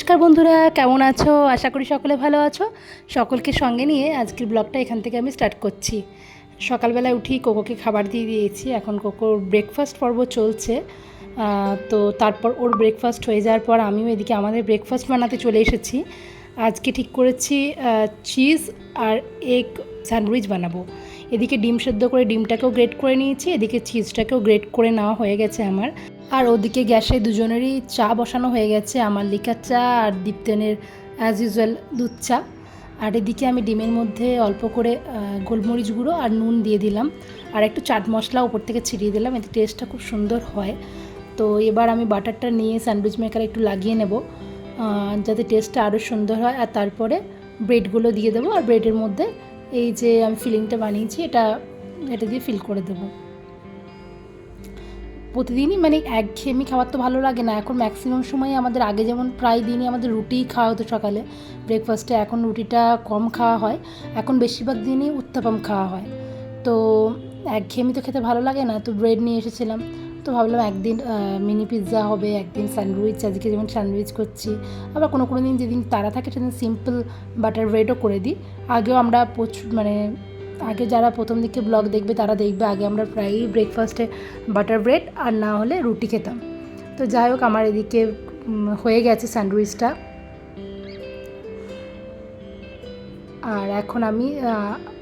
নমস্কার বন্ধুরা, কেমন আছো? আশা করি সকলে ভালো আছো। সকলকে সঙ্গে নিয়ে আজকের ব্লগটা এখান থেকে আমি স্টার্ট করছি। সকালবেলায় উঠি কোকোকে খাবার দিয়ে দিয়েছি, এখন কোকোর ব্রেকফাস্ট পর্ব চলছে। তো তারপর ওর ব্রেকফাস্ট হয়ে যাওয়ার পর আমিও এদিকে আমাদের ব্রেকফাস্ট বানাতে চলে এসেছি। আজকে ঠিক করেছি চিজ আর এগ স্যান্ডউইচ বানাবো। এদিকে ডিম সেদ্ধ করে ডিমটাকেও গ্রেট করে নিয়েছি, এদিকে চিজটাকেও গ্রেট করে নেওয়া হয়ে গেছে আমার। আর ওদিকে গ্যাসে দুজনেরই চা বসানো হয়ে গেছে আমার লিকার চা আর দীপ্তেনের অ্যাজ ইউজুয়াল দুধ চা। আর এদিকে আমি ডিমের মধ্যে অল্প করে গোলমরিচ গুঁড়ো আর নুন দিয়ে দিলাম। আর একটু চাট মশলা উপর থেকে ছিটিয়ে দিলাম, এতে টেস্টটা খুব সুন্দর হয়। তো এবার আমি বাটারটা নিয়ে স্যান্ডউইচ মেকারে একটু লাগিয়ে নেব। যাতে টেস্টটা আরও সুন্দর হয়, আর তারপরে ব্রেডগুলো দিয়ে দেবো, আর ব্রেডের মধ্যে এই যে আমি ফিলিংটা বানিয়েছি, এটা এটা দিয়ে ফিল করে দেবো। প্রতিদিনই মানে একঘেয়েমি খাবার তো ভালো লাগে না, এখন ম্যাক্সিমাম সময় আমাদের আগে যেমন প্রায় দিনই আমাদের রুটিই খাওয়া হতো সকালে ব্রেকফাস্টে এখন রুটিটা কম খাওয়া হয়, এখন বেশিরভাগ দিনই উত্তাপাম খাওয়া হয়। তো এক একঘেয়েমি তো খেতে ভালো লাগে না, তো ব্রেড নিয়ে এসেছিলাম তো ভাবলাম একদিন মিনি পিৎজা হবে, একদিন স্যান্ডউইচ আজকে যেমন স্যান্ডউইচ করছি। আবার কোনো কোনো দিন যেদিন তারা থাকে সেদিন সিম্পল বাটার ব্রেডও করে দিই। আগেও আমরা প্রচুর মানে আগে যারা প্রথম দিকে ব্লগ দেখবে তারা দেখবে, আগে আমরা প্রায়ই ব্রেকফাস্টে বাটার ব্রেড আর না হলে রুটি খেতাম। তো যাই হোক, আমার এদিকে হয়ে গেছে স্যান্ডউইচটা আর এখন আমি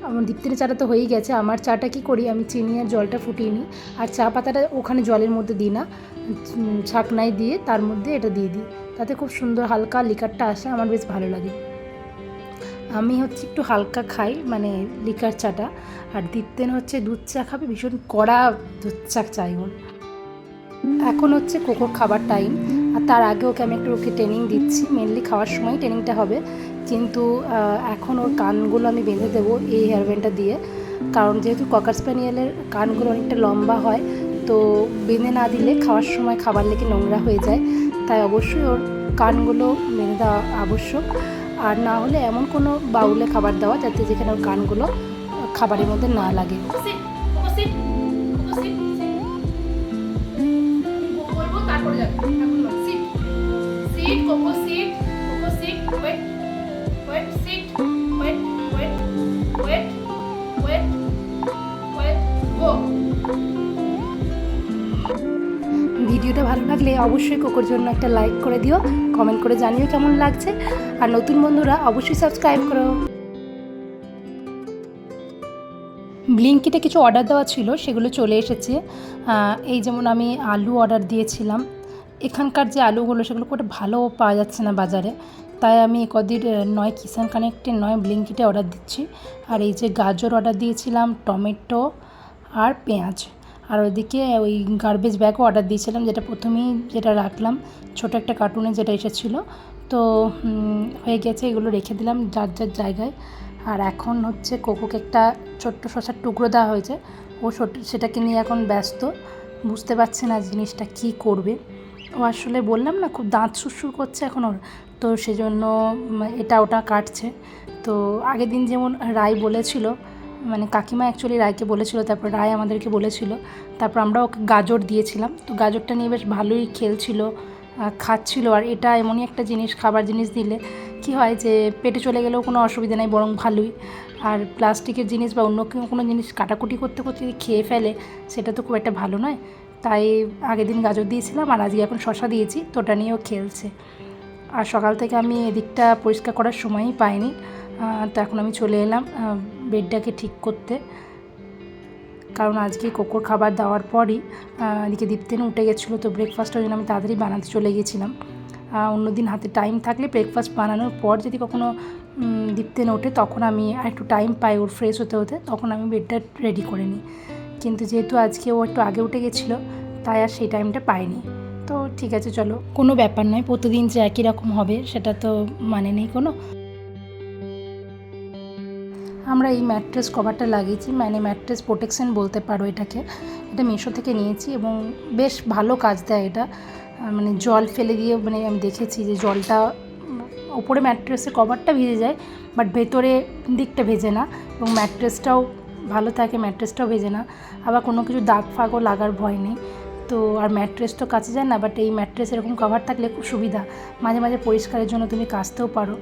আমার দীপ্তির চাটা তো হয়েই গেছে। আমার চাটা কি করি? আমি চিনি আর জলটা ফুটিয়ে নিই। আর চা পাতাটা ওখানে জলের মধ্যে দিই না। ছাকনায় দিয়ে তার মধ্যে এটা দিয়ে দিই। তাতে খুব সুন্দর হালকা লিকারটা আসে। আমার বেশ ভালো লাগে। আমি হচ্ছে একটু হালকা খাই মানে লিকার চাটা। আর দীপ্তেন হচ্ছে দুধ চা খাবে, ভীষণ কড়া দুধ চা চাই ওর। এখন হচ্ছে কোকোর খাবার টাইম আর তার আগে ওকে আমি একটু ওকে ট্রেনিং দিচ্ছি। মেনলি খাওয়ার সময় ট্রেনিংটা হবে। কিন্তু এখন ওর কানগুলো আমি বেঁধে দেবো এই হেয়ার ব্যান্ডটা দিয়ে কারণ যেহেতু ককার স্প্যানিয়ালের কানগুলো অনেকটা লম্বা হয় তো বেঁধে না দিলে খাওয়ার সময় খাবার লেগে নোংরা হয়ে যায় তাই অবশ্যই ওর কানগুলো বেঁধে দেওয়া আবশ্যক আর না হলে এমন কোনো বাউলে খাবার দেওয়া যাতে যেখানে ওর কানগুলো খাবারের মধ্যে না লাগে তারপরে যাবে এখন না sit, sit, Coco sit, Coco sit, wait, sit, wait, wait, wait, wait, wait, go. ভিডিওটা ভালো লাগলে অবশ্যই কোকোর জন্য একটা লাইক করে দিও কমেন্ট করে জানিও কেমন লাগছে আর নতুন বন্ধুরা অবশ্যই সাবস্ক্রাইব করো। ব্লিঙ্কিতে কিছু অর্ডার দেওয়া ছিল সেগুলো চলে এসেছে। এই যেমন আমি আলু অর্ডার দিয়েছিলাম এখানকার যে আলুগুলো, সেগুলো খুব ভালো পাওয়া যাচ্ছে না বাজারে। তাই আমি কদিন নয় কিষান কানেক্টে নয় ব্লিঙ্কিটে অর্ডার দিচ্ছি। আর এই যে গাজর অর্ডার দিয়েছিলাম, টমেটো আর পেঁয়াজ। আর ওইদিকে ওই গার্বেজ ব্যাগও অর্ডার দিয়েছিলাম, যেটা প্রথমেই যেটা রাখলাম, ছোট একটা কার্টুনে যেটা এসেছিল। তো হয়ে গেছে, এগুলো রেখে দিলাম যার যার জায়গায়। আর এখন হচ্ছে কোকোকে একটা ছোট্ট শসার টুকরো দেওয়া হয়েছে। ও সেটাকে নিয়ে এখন ব্যস্ত। বুঝতে পারছে না জিনিসটা কী করবে। ও আসলে বললাম না, খুব দাঁত সুরসুর করছে এখন ওর। তো সেজন্য এটা ওটা কাটছে। তো আগের দিন যেমন রায় বলেছিল মানে কাকিমা অ্যাকচুয়ালি রায়কে বলেছিল, তারপর রায় আমাদেরকে বলেছিল, তারপর আমরা ওকে গাজর দিয়েছিলাম। তো গাজরটা নিয়ে বেশ ভালোই খেলছিল খাচ্ছিল। আর এটা এমনই একটা জিনিস, খাবার জিনিস দিলে কি হয় যে, পেটে চলে গেলেও কোনো অসুবিধা নেই, বরং ভালোই। আর প্লাস্টিকের জিনিস বা অন্য কোনো জিনিস কাটাকুটি করতে করতে যদি খেয়ে ফেলে, সেটা তো খুব একটা ভালো নয়। তাই আগের দিন গাজর দিয়েছিলাম আর আজকে এখন শশা দিয়েছি, তো ওটা নিয়েও খেলছে। আর সকাল থেকে আমি এদিকটা পরিষ্কার করার সময়ই পাইনি। তো এখন আমি চলে এলাম বেডটাকে ঠিক করতে। কারণ আজকে কোকোর খাবার দেওয়ার পরই এদিকে দীপ্তেন উঠে গেছিল, তো ব্রেকফাস্টের জন্য আমি তাড়াতাড়ি বানাতে চলে গেছিলাম। অন্যদিন হাতে টাইম থাকলে ব্রেকফাস্ট বানানোর পর যদি কখনো দীপ্তেন ওঠে, তখন আমি আর একটু টাইম পাই ওর ফ্রেশ হতে হতে, তখন আমি বেডটা রেডি করে নিই। কিন্তু যেহেতু আজকে ও একটু আগে উঠে গেছিল, তাই আর সেই টাইমটা পাইনি। তো ঠিক আছে, চলো। কোনো ব্যাপার নয়, প্রতিদিন যে একই রকম হবে, সেটা তো মানে নেই কোনো। আমরা এই ম্যাট্রেস কভারটা লাগিয়েছি মানে ম্যাট্রেস প্রোটেকশন বলতে পারো এটাকে। এটা মিশো থেকে নিয়েছি এবং বেশ ভালো কাজ দেয় এটা। মানে জল ফেলে দিয়ে মানে আমি দেখেছি যে জলটা ওপরে ম্যাট্রেসের কভারটা ভিজে যায় বাট ভেতরে দিকটা ভেজে না। এবং ম্যাট্রেসটাও ভালো থাকে, ম্যাট্রেসটাও ভেজে না। আবার কোনো কিছু দাগ ফাগও লাগার ভয় নেই। তো আর ম্যাট্রেস তো কাছে যায় না বাট এই ম্যাট্রেস এরকম কভার থাকলে খুব সুবিধা। মাঝে মাঝে পরিষ্কারের জন্য তুমি কাচতেও পারো।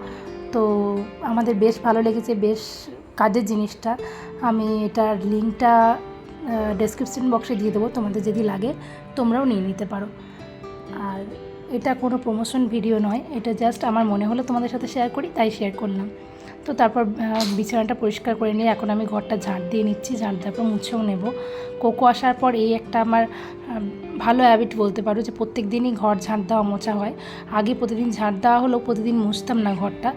তো আমাদের বেশ ভালো লেগেছে, বেশ কাজের জিনিসটা। আমি এটার লিঙ্কটা ডেসক্রিপশন বক্সে দিয়ে দেবো, তোমাদের যদি লাগে, তোমরাও নিয়ে নিতে পারো। আর এটা কোনো প্রমোশন ভিডিও নয়, এটা জাস্ট আমার মনে হলো তোমাদের সাথে শেয়ার করি, তাই শেয়ার করলাম। তো তারপর বিছানাটা পরিষ্কার করে নিয়ে এখন আমি ঘরটা ঝাঁট দিয়ে নিচ্ছি ঝাঁট দেওয়ার পর মুছেও নেব। কোকো আসার পর এই একটা আমার ভালো হ্যাবিট বলতে পারো যে প্রত্যেক দিনই ঘর ঝাঁট দেওয়া মোছা হয়। আগে প্রতিদিন ঝাঁট দেওয়া হলেও প্রতিদিন মুছতাম না ঘরটা,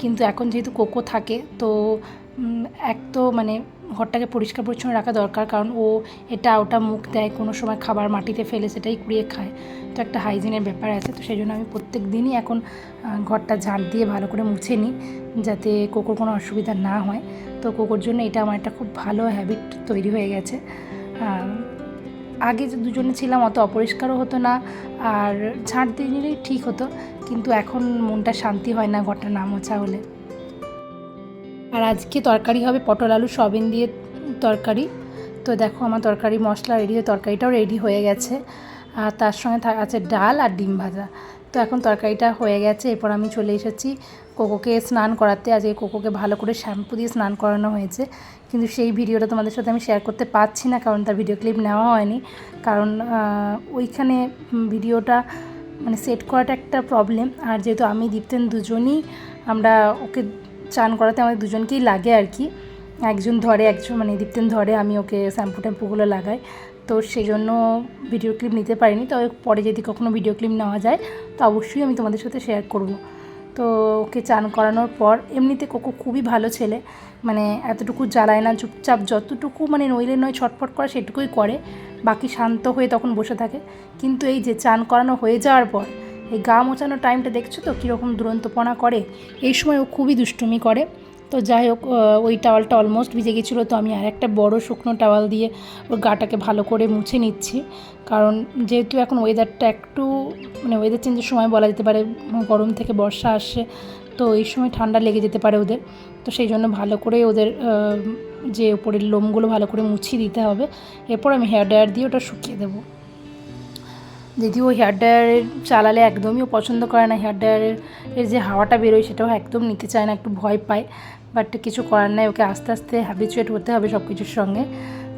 কিন্তু এখন যেহেতু কোকো থাকে, তো এক তো মানে ঘরটাকে পরিষ্কার পরিচ্ছন্ন রাখা দরকার, কারণ ও এটা ওটা মুখ দেয়, কোনো সময় খাবার মাটিতে ফেলে সেটাই কুড়িয়ে খায়। তো একটা হাইজিনের ব্যাপার আছে, তো সেই জন্য আমি প্রত্যেক দিনই এখন ঘরটা ঝাড় দিয়ে ভালো করে মুছে নিই, যাতে কোকোর কোনো অসুবিধা না হয়। তো কোকোর জন্য এটা আমার একটা খুব ভালো হ্যাবিট তৈরি হয়ে গেছে। আগে যে দুজনে ছিলাম অত অপরিষ্কারও হতো না, আর ঝাঁট দিয়ে নিলেই ঠিক হতো, কিন্তু এখন মনটা শান্তি হয় না ঘরটা না মোছা হলে। আর আজকে তরকারি হবে পটল আলু সয়াবিন দিয়ে তরকারি। তো দেখো আমার তরকারি মশলা রেডি হয়ে তরকারিটাও রেডি হয়ে গেছে। আর তার সঙ্গে আছে ডাল আর ডিম ভাজা। তো এখন তরকারিটা হয়ে গেছে, এরপর আমি চলে এসেছি কোকোকে স্নান করাতে। আজকে কোকোকে ভালো করে শ্যাম্পু দিয়ে স্নান করানো হয়েছে। কিন্তু সেই ভিডিওটা তোমাদের সাথে আমি শেয়ার করতে পারছি না, কারণ তার ভিডিও ক্লিপ নেওয়া হয়নি। কারণ ওইখানে ভিডিওটা মানে সেট করাটা একটা প্রবলেম আর যেহেতু আমি দীপ্তেন দুজনই, আমরা ওকে করাতে আমাদের দুজনকেই লাগে আর কি। একজন ধরে, একজন মানে দীপ্তেন ধরে, আমি ওকে শ্যাম্পু ট্যাম্পুগুলো লাগাই। তো সেই জন্য ভিডিও ক্লিপ নিতে পারিনি। তবে পরে যদি কখনো ভিডিও ক্লিপ নেওয়া যায়, তো অবশ্যই আমি তোমাদের সাথে শেয়ার করব। তো ওকে চান করানোর পর, এমনিতে কোকো খুবই ভালো ছেলে। মানে এতটুকু জ্বালায় না, চুপচাপ যতটুকু মানে নইলে নয়, ছটফট করে সেটুকুই করে। বাকি শান্ত হয়ে তখন বসে থাকে। কিন্তু এই যে চান করানো হয়ে যাওয়ার পর এই গা মোচানোর টাইমটা দেখছ তো? কীরকম দুরন্তপনা করে? এই সময় ও খুবই দুষ্টুমি করে। তো যাই হোক ওই টাওয়ালটা অলমোস্ট ভিজে গেছিল, তো আমি আর একটা বড় শুকনো টাওয়াল দিয়ে ওর গাটাকে ভালো করে মুছে নিচ্ছি। কারণ যেহেতু এখন ওয়েদারটা একটু মানে ওয়েদার চেঞ্জের সময় বলা যেতে পারে গরম থেকে বর্ষা আসছে, তো এই সময় ঠান্ডা লেগে যেতে পারে ওদের। তো সেই জন্য ভালো করে ওদের যে উপরের লোমগুলো ভালো করে মুছিয়ে দিতে হবে। এরপর আমি হেয়ার ড্রায়ার দিয়ে ওটা শুকিয়ে দেবো। যদিও হেয়ার ড্রায়ারের চালালে একদমই ও পছন্দ করে না হেয়ার ড্রায়ারের এর যে হাওয়াটা বেরোয় সেটাও একদম নিতে চায় না, একটু ভয় পায় বাট কিছু করার নাই, ওকে আস্তে আস্তে হ্যাবিচুয়েট হতে হবে সব কিছুর সঙ্গে।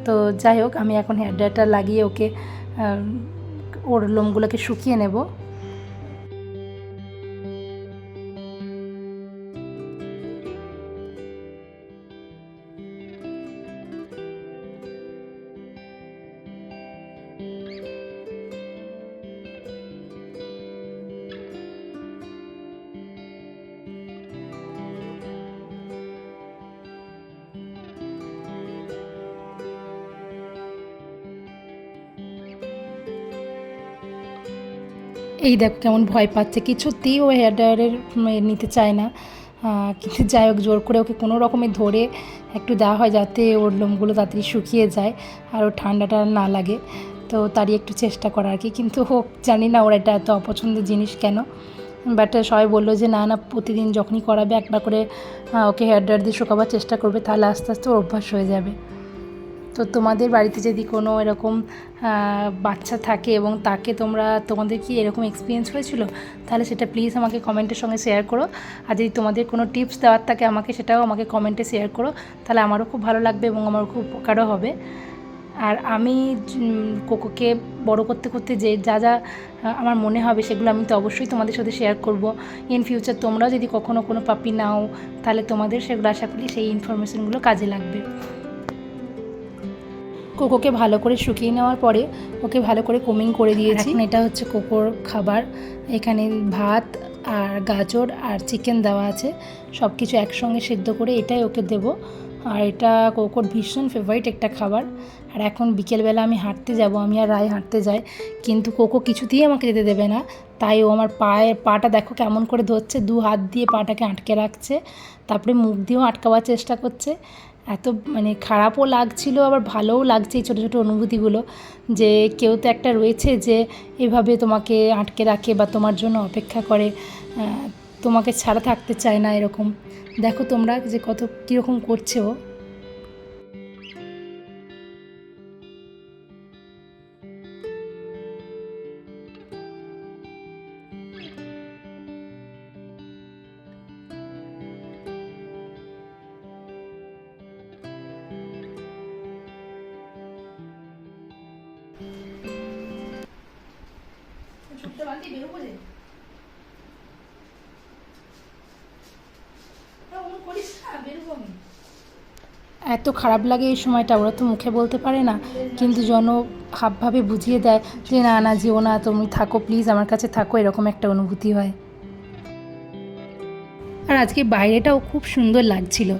তো যাই হোক, আমি এখন হেয়ার ড্রায়ারটা লাগিয়ে ওকে ওর লোমগুলোকে শুকিয়ে নেব। এই দেখ কেমন ভয় পাচ্ছে। কিছুতেই ও হেয়ার ড্রায়ারের নিতে চায় না। কিন্তু যাই হোক, জোর করে ওকে কোনো রকমে ধরে একটু দেওয়া হয় যাতে ওর লোমগুলো তাড়াতাড়ি শুকিয়ে যায় আর ওর ঠান্ডাটা না লাগে। তো তারই একটু চেষ্টা করা আর কি। কিন্তু হোক, জানি না ওর এটা এত অপছন্দের জিনিস কেন। বাট সবাই বলল যে, না না, প্রতিদিন যখনই করাবে, একবার করে ওকে হেয়ার ড্রায়ার দিয়ে শুকাবার চেষ্টা করবে, তাহলে আস্তে আস্তে ওর অভ্যাস হয়ে যাবে। তো তোমাদের বাড়িতে যদি কোনো এরকম বাচ্চা থাকে এবং তাকে তোমরা, তোমাদের কি এরকম এক্সপিরিয়েন্স হয়েছিল? তাহলে সেটা প্লিজ আমাকে কমেন্টের সঙ্গে শেয়ার করো। আর যদি তোমাদের কোনো টিপস দেওয়ার থাকে আমাকে, সেটাও আমাকে কমেন্টে শেয়ার করো। তাহলে আমারও খুব ভালো লাগবে এবং আমার খুব উপকারও হবে। আর আমি কোকোকে বড় করতে করতে যে যা যা আমার মনে হবে সেগুলো আমি তো অবশ্যই তোমাদের সাথে শেয়ার করব। ইন ফিউচার তোমরাও যদি কখনও কোনো পাপি নাও, তাহলে তোমাদের সেগুলো আশা করি সেই ইনফরমেশনগুলো কাজে লাগবে। কোকোকে ভালো করে শুকিয়ে নেওয়ার পরে ওকে ভালো করে কোমিং করে দিয়েছি। এটা হচ্ছে কোকোর খাবার। এখানে ভাত আর গাজর আর চিকেন দেওয়া আছে। সব কিছু একসঙ্গে সিদ্ধ করে এটাই ওকে দেব। আর এটা কোকোর ভীষণ ফেভারিট একটা খাবার। আর এখন বিকেলবেলা আমি হাঁটতে যাব, আমি আর রায় হাঁটতে যাই। কিন্তু কোকো কিছুতেই আমাকে যেতে দেবে না। তাই ও আমার পায়ের পাটা দেখো কেমন করে ধরছে, দু হাত দিয়ে পাটাকে আটকে রাখছে। তারপরে মুখ দিয়েও আটকাবার চেষ্টা করছে। এত মানে খারাপও লাগছিল, আবার ভালোও লাগছে এই ছোটো ছোটো অনুভূতিগুলো, যে কেউ তো একটা রয়েছে যে এভাবে তোমাকে আটকে রাখে বা তোমার জন্য অপেক্ষা করে তোমাকে ছাড়া থাকতে চায় না এরকম। দেখো তোমরা যে কত কীরকম করছে ও। এত খারাপ লাগে এই সময়টা, ওরা তো মুখে বলতে পারে না। কিন্তু জন হাবভাবে বুঝিয়ে দেয় যে, না না, যেও না, তুমি থাকো প্লিজ আমার কাছে থাকো। এরকম একটা অনুভূতি হয়। আর আজকে বাইরেটাও খুব সুন্দর লাগছিল।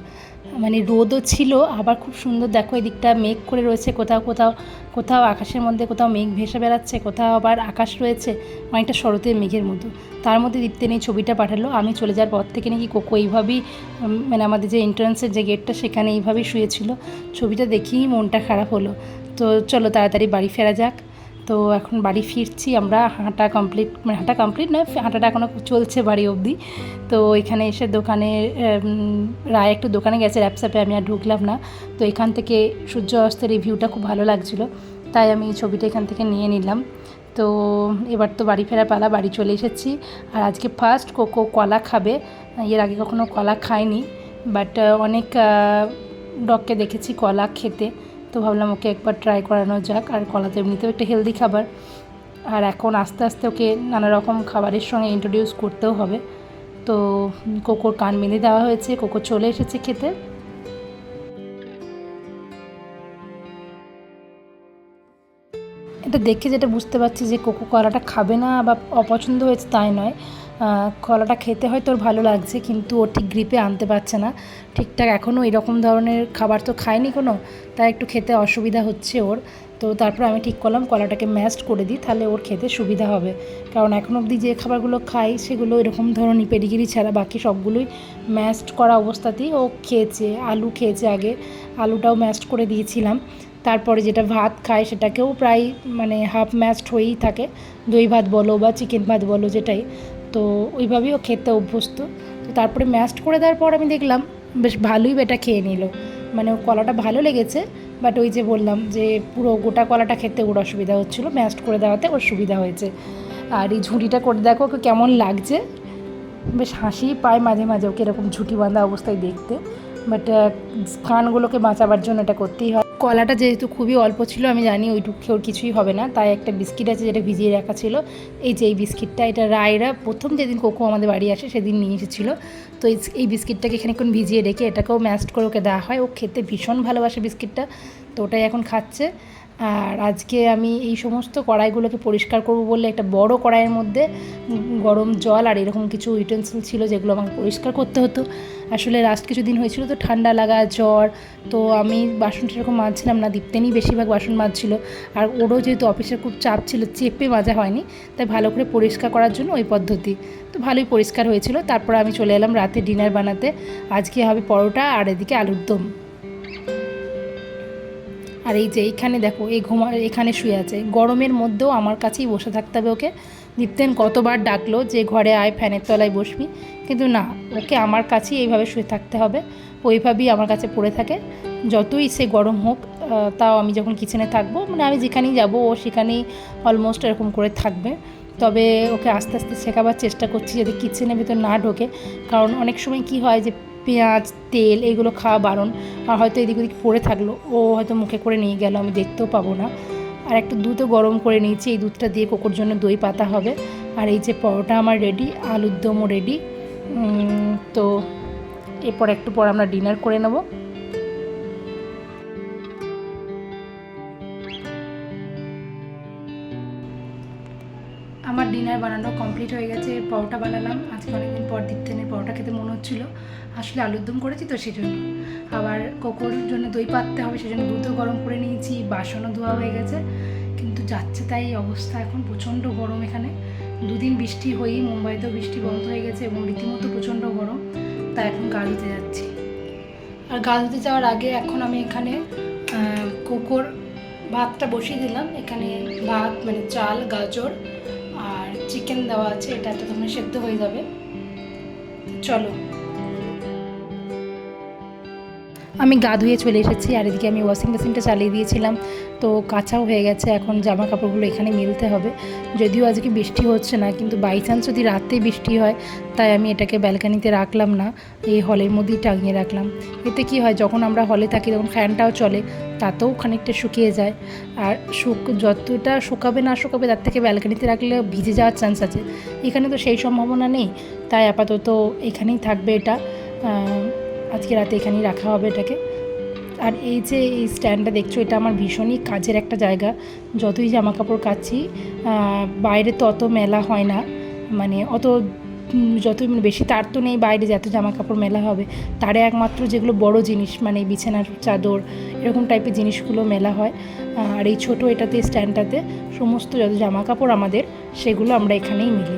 মানে রোদও ছিল, আবার খুব সুন্দর দেখো এদিকটা মেঘ করে রয়েছে, কোথাও কোথাও কোথাও আকাশের মধ্যে কোথাও মেঘ ভেসে বেড়াচ্ছে, কোথাও আবার আকাশ রয়েছে অনেকটা শরতের মেঘের মতো। তার মধ্যে দীপ্তে নেই ছবিটা পাঠালো, আমি চলে যাওয়ার পর থেকে নাকি কোকো এইভাবেই মানে আমাদের যে এন্ট্রান্সের যে গেটটা সেখানে এইভাবেই শুয়েছিল। ছবিটা দেখেই মনটা খারাপ হলো। তো চলো তাড়াতাড়ি বাড়ি ফেরা যাক। তো এখন বাড়ি ফিরছি আমরা। হাঁটা কমপ্লিট মানে হাঁটা কমপ্লিট নয়, হাঁটাটা এখনও চলছে বাড়ি অবধি। তো এখানে এসে দোকানে রায় একটু দোকানে গেছে র্যাপসাপে আমি আর ঢুকলাম না। তো এখান থেকে সূর্য অস্তের এই ভিউটা খুব ভালো লাগছিল, তাই আমি ছবিটা এখান থেকে নিয়ে নিলাম। তো এবার তো বাড়ি ফেরা পালা, বাড়ি চলে এসেছি। আর আজকে ফার্স্ট কোকো কলা খাবে, এর আগে কখনো কলা খায়নি বাট অনেক ডককে দেখেছি কলা খেতে। তো ভাবলাম ওকে একবার ট্রাই করানো যাক। আর কলা তো এমনিতেও একটা হেলদি খাবার। আর এখন আস্তে আস্তে ওকে নানা রকম খাবারের সঙ্গে ইন্ট্রোডিউস করতেও হবে। তো কোকোর কান বেঁধে দেওয়া হয়েছে, কোকো চলে এসেছে খেতে। এটা দেখে যেটা বুঝতে পারছি যে কোকো কলাটা খাবে না বা অপছন্দ হয়েছে তাই নয়। কলাটা খেতে হয়তো ওর ভালো লাগছে, কিন্তু ও ঠিক গ্রিপে আনতে পারছে না। ঠিকঠাক এখনও এরকম ধরনের খাবার তো খায়নি কোনো, তাই একটু খেতে অসুবিধা হচ্ছে ওর। তো তারপর আমি ঠিক করলাম, কলাটাকে ম্যাশড করে দিই, তাহলে ওর খেতে সুবিধা হবে। কারণ এখন অবধি যে খাবারগুলো খাই, সেগুলো এরকম ধরনের পেডিগিরি ছাড়া বাকি সবগুলোই ম্যাশড করা অবস্থাতেই ও খেয়েছে, আলু খেয়েছে আগে। আলুটাও ম্যাশড করে দিয়েছিলাম। তারপরে যেটা ভাত খায়, সেটাকেও প্রায় মানে হাফ ম্যাশড হয়েই থাকে। দই ভাত বলো বা চিকেন ভাত বলো যেটাই। তো ওইভাবেই ও খেতে অভ্যস্ত। তো তারপরে ম্যাশড করে দেওয়ার পর আমি দেখলাম বেশ ভালোই বেটা খেয়ে নিল। মানে কলাটা ভালো লেগেছে বাট ওই যে বললাম যে পুরো গোটা কলাটা খেতে ওর অসুবিধা হচ্ছিল ম্যাশড করে দেওয়াতে ওর সুবিধা হয়েছে। আর এই ঝুঁটিটা করে দেখো ওকে কেমন লাগছে। বেশ হাসিই পায় মাঝে মাঝে ওকে এরকম ঝুঁটি বাঁধা অবস্থায় দেখতে। বাট কানগুলোকে বাঁচাবার জন্য এটা করতেই হয়। কলাটা যেহেতু খুবই অল্প ছিল, আমি জানি ওইটুকু ওর কিছুই হবে না। তাই একটা বিস্কিট আছে যেটা ভিজিয়ে রাখা ছিল। এই যে এই বিস্কিটটা, এটা রায়রা প্রথম যেদিন কোকো আমাদের বাড়ি আসে, সেদিন নিয়ে এসেছিল। তো এই- বিস্কিটটাকে এখানে এখন ভিজিয়ে রেখে এটাকেও ম্যাস্ট করে ওকে দেওয়া হয়। ও খেতে ভীষণ ভালোবাসে বিস্কিটটা। তো ওটাই এখন খাচ্ছে। আর আজকে আমি এই সমস্ত কড়াইগুলোকে পরিষ্কার করব বলে একটা বড় কড়াইয়ের মধ্যে গরম জল আর এরকম কিছু ইউটেন্সিল ছিল যেগুলো আমাকে পরিষ্কার করতে হতো। আসলে লাস্ট কিছুদিন হয়েছিল তো ঠান্ডা লাগা, জ্বর, তো আমি বাসন সেরকম মাজছিলাম না দীপ্তেনই বেশিরভাগ বাসন মাজছিল। আর ওরও যেহেতু অফিসের খুব চাপ ছিল, চেপে মাজা হয়নি, তাই ভালো করে পরিষ্কার করার জন্য ওই পদ্ধতি। তো ভালোই পরিষ্কার হয়েছিল। তারপর আমি চলে এলাম রাতে ডিনার বানাতে। আজকে হবে পরোটা আর এদিকে আলুর দম। আর এই যে এইখানে দেখো, এই ঘুমা, এখানে শুয়ে আছে। গরমের মধ্যেও আমার কাছেই বসে থাকতে হবে ওকে। দীপ্তেন কতবার ডাকলো যে ঘরে আয়, ফ্যানের তলায় বসবি। কিন্তু না, ওকে আমার কাছেই এইভাবে শুয়ে থাকতে হবে। ওইভাবেই আমার কাছে পড়ে থাকে। যতই সে গরম হোক তাও আমি যখন কিচেনে থাকব মানে আমি যেখানেই যাব, ও সেখানেই অলমোস্ট এরকম করে থাকবে। তবে ওকে আস্তে আস্তে শেখাবার চেষ্টা করছি যাতে কিচেনের ভিতর না ঢোকে। কারণ অনেক সময় কি হয় যে পেঁয়াজ, তেল এগুলো খাওয়া বারণ। আর হয়তো এদিক ওদিক পড়ে থাকল। ও হয়তো মুখে করে নিয়ে গেল, আমি দেখতেও পাবো না। আর একটা দুধও গরম করে নিয়েছি। এই দুধটা দিয়ে কোকোর জন্য দই পাতা হবে। আর এই যে পরোটা আমার রেডি আলুর দমও রেডি তো এরপর একটু পর আমরা ডিনার করে নেব। কমপ্লিট হয়ে গেছে, পরোটা বানালাম। আজকে অনেকদিন পর দীপ্তেনের পরোটা খেতে মনে হচ্ছিল। আসলে আলুর দম করেছি তো সেই জন্য আবার কোকোর জন্য দই পাততে হবে, সেজন্য দুধও গরম করে নিয়েছি, বাসনও ধোয়া হয়ে গেছে। কিন্তু যাচ্ছে তাই অবস্থা এখন প্রচণ্ড গরম এখানে। দুদিন বৃষ্টি হয়েই মুম্বাইতেও বৃষ্টি বন্ধ হয়ে গেছে এবং রীতিমতো প্রচণ্ড গরম, তাই এখন গা ধুতে যাচ্ছি। আর গা ধুতে যাওয়ার আগে এখন আমি এখানে কোকোর ভাতটা বসিয়ে দিলাম। এখানে ভাত মানে চাল, গাজর চিকেন দেওয়া আছে, এটা তোমার সেদ্ধ হয়ে যাবে। চলো। আমি গা ধুয়ে চলে এসেছি, আর এদিকে আমি ওয়াশিং মেশিনটা চালিয়ে দিয়েছিলাম। তো কাঁচাও হয়ে গেছে, এখন জামা কাপড়গুলো এখানে মিলতে হবে। যদিও আজকে বৃষ্টি হচ্ছে না, কিন্তু বাই চান্স যদি রাতে বৃষ্টি হয়, তাই আমি এটাকে ব্যালকানিতে রাখলাম না, এই হলের মধ্যেই টাঙিয়ে রাখলাম। এতে কি হয়, যখন আমরা হলে থাকি, তখন ফ্যানটাও চলে, তাতেও খানিকটা শুকিয়ে যায়। আর শুক, যতটা শুকাবে না শুকাবে, তার থেকে ব্যালকানিতে রাখলে ভিজে যাওয়ার চান্স আছে। এখানে তো সেই সম্ভাবনা নেই, তাই আপাতত এখানেই থাকবে এটা। আজকে রাতে এখানেই রাখা হবে এটাকে। আর এই যে এই স্ট্যান্ডটা দেখছ, এটা আমার ভীষণই কাজের একটা জায়গা। যতই জামা কাপড় কাচ্ছি বাইরে তো অত মেলা হয় না। মানে অত যতই মানে বেশি তার তো নেই বাইরে যত জামা কাপড় মেলা হবে। তারে একমাত্র যেগুলো বড় জিনিস মানে বিছানার চাদর, এরকম টাইপের জিনিসগুলো মেলা হয়। আর এই ছোটো এটাতে, স্ট্যান্ডটাতে, সমস্ত যত জামা কাপড় আমাদের, সেগুলো আমরা এখানেই মিলি।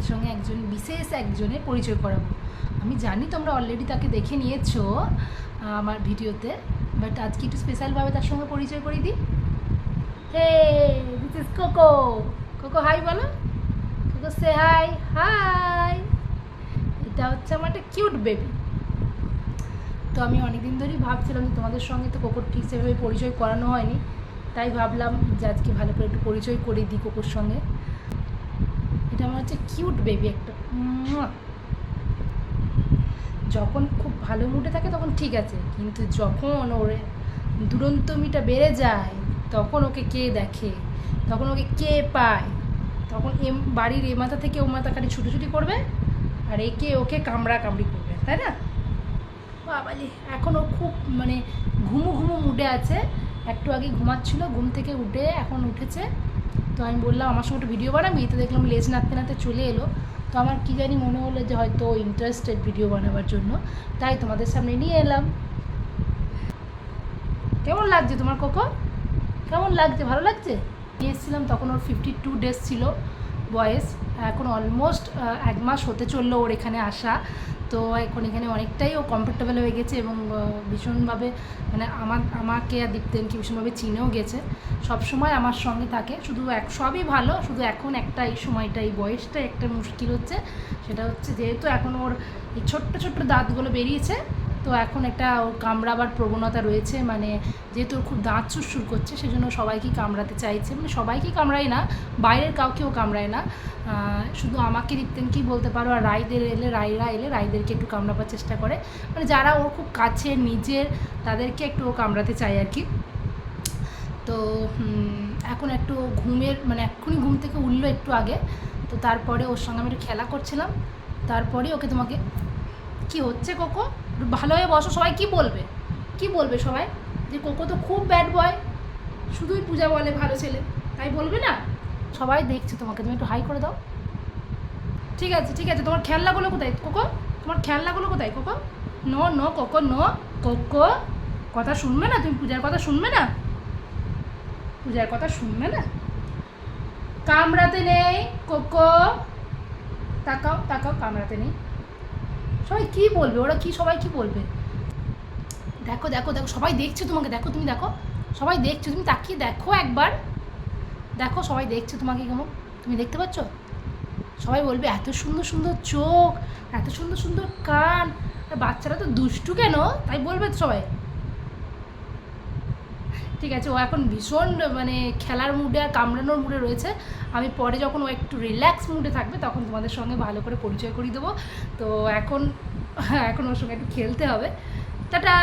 তোমাদের সঙ্গে একজন, বিশেষ একজনের পরিচয় করাবো। আমি জানি তোমরা অলরেডি তাকে দেখে নিয়েছো আমার ভিডিওতে বাট আজকে একটু স্পেশালভাবে তার সঙ্গে পরিচয় করে দিই। Hey this is Coco Coco hi বলো। কোকো সে হাই হাই এটা হচ্ছে আমার একটা কিউট বেবি তো আমি অনেকদিন ধরেই ভাবছিলাম যে তোমাদের সঙ্গে তো কোকোর ঠিক সেভাবে পরিচয় করানো হয়নি, তাই ভাবলাম যে আজকে ভালো করে একটু পরিচয় করে দিই কোকোর সঙ্গে। আমার হচ্ছে কিউট বেবি একটা। যখন খুব ভালো মুডে থাকে তখন ঠিক আছে, কিন্তু যখন ওর দুরন্তমিটা বেড়ে যায়, তখন ওকে কে দেখে? তখন ওকে কে পায়? তখন এম, বাড়ির এ মাথা থেকে ও মাথা খালি ছুটোছুটি করবে, আর একে ওকে কামড়া কামড়ি করবে, তাই না? বাবালি, এখন ও খুব মানে ঘুমু ঘুমু মুডে আছে। একটু আগে ঘুমাচ্ছিল, ঘুম থেকে উঠে এখন উঠেছে। তো আমি বললাম, আমার সঙ্গে একটু ভিডিও বানাবি? তো দেখলাম লেজ নাড়তে নাড়তে চলে এলো। তো আমার কী জানি মনে হলো যে হয়তো ইন্টারেস্টেড ভিডিও বানাবার জন্য। তাই তোমাদের সামনে নিয়ে এলাম। কেমন লাগছে তোমার কোকো? কেমন লাগছে? ভালো লাগছে? নিয়ে এসেছিলাম তখন ওর ফিফটি টু ডেজ ছিল বয়েস। এখন অলমোস্ট এক মাস হতে চলল ওর এখানে আসা। তো এখন এখানে অনেকটাই ও কমফোর্টেবল হয়ে গেছে এবং ভীষণভাবে মানে আমার, আমাকে আর দীপ্তেনকে ভীষণভাবে চিনেও গেছে। সব সময় আমার সঙ্গে থাকে। শুধু এক, সবই ভালো। শুধু এখন একটা এই সময়টা, এই বয়সটা একটা মুশকিল হচ্ছে। সেটা হচ্ছে যেহেতু এখন ওর এই ছোট্ট ছোট্ট দাঁতগুলো বেরিয়েছে তো এখন একটা ওর কামড়াবার প্রবণতা রয়েছে মানে যেহেতু খুব দাঁত সুরসুর করছে, সেজন্য সবাইকেই কামড়াতে চাইছে। মানে সবাইকেই কামড়ায় না, বাইরের কাউকেও কামড়ায় না। শুধু আমাকে কি বলতে পারো, আর রাইদের এলে, রাইরা এলে রাইদেরকে একটু কামড়াবার চেষ্টা করে। মানে যারা ওর খুব কাছের নিজের, তাদেরকে একটু ও কামড়াতে চায় আর কি। তো এখন একটু ঘুমের মানে এক্ষুনি ঘুম থেকে উঠল একটু আগে। তো তারপরে ওর সঙ্গে আমি একটু খেলা করছিলাম। তারপরে ওকে তোমাকে, কি হচ্ছে কোকো? একটু হয়ে বসো, সবাই কি বলবে? কি বলবে সবাই? যে কোকো তো খুব ব্যাড বয় শুধুই পূজা বলে ভালো ছেলে, তাই বলবে না? সবাই দেখছে তোমাকে, তুমি একটু হাই করে দাও। ঠিক আছে ঠিক আছে, তোমার খেলনাগুলো কোথায়? কোকো, তোমার খেলনাগুলো কোথায়? Coco? No no Coco no Coco. কথা শুনবে না তুমি? পূজার কথা শুনবে না? পূজার কথা শুনবে না? কামড়াতে নেই, কোকো। তাকাও তাকাও কামড়াতে নেই। সবাই কি বলবে? ওরা কি সবাই কি বলবে? দেখো দেখো দেখো, সবাই দেখছে তোমাকে, দেখো তুমি, দেখো, সবাই দেখছ, তুমি তাকিয়ে দেখো একবার। দেখো, সবাই দেখছে তোমাকে কেমন? তুমি দেখতে পাচ্ছ? সবাই বলবে, এত সুন্দর সুন্দর চোখ, এত সুন্দর সুন্দর কান, আর বাচ্চারা তো দুষ্টু কেন? তাই বলবে সবাই। ঠিক আছে, ও এখন ভীষণ মানে খেলার মুডে আর কামড়ানোর মুডে রয়েছে। আমি পরে যখন ও একটু রিল্যাক্স মুডে থাকবে, তখন তোমাদের সঙ্গে ভালো করে পরিচয় করিয়ে দেবো। তো এখন হ্যাঁ এখন ওর সঙ্গে একটু খেলতে হবে। টাটা!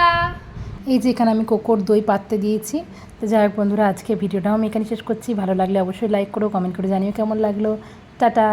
এই যে এখানে আমি কোকোর দই পাততে দিয়েছি। তো যাই হোক বন্ধুরা আজকে ভিডিওটাও আমি এখানে শেষ করছি। ভালো লাগলে অবশ্যই লাইক করো কমেন্ট করে জানিও কেমন লাগল। টাটা!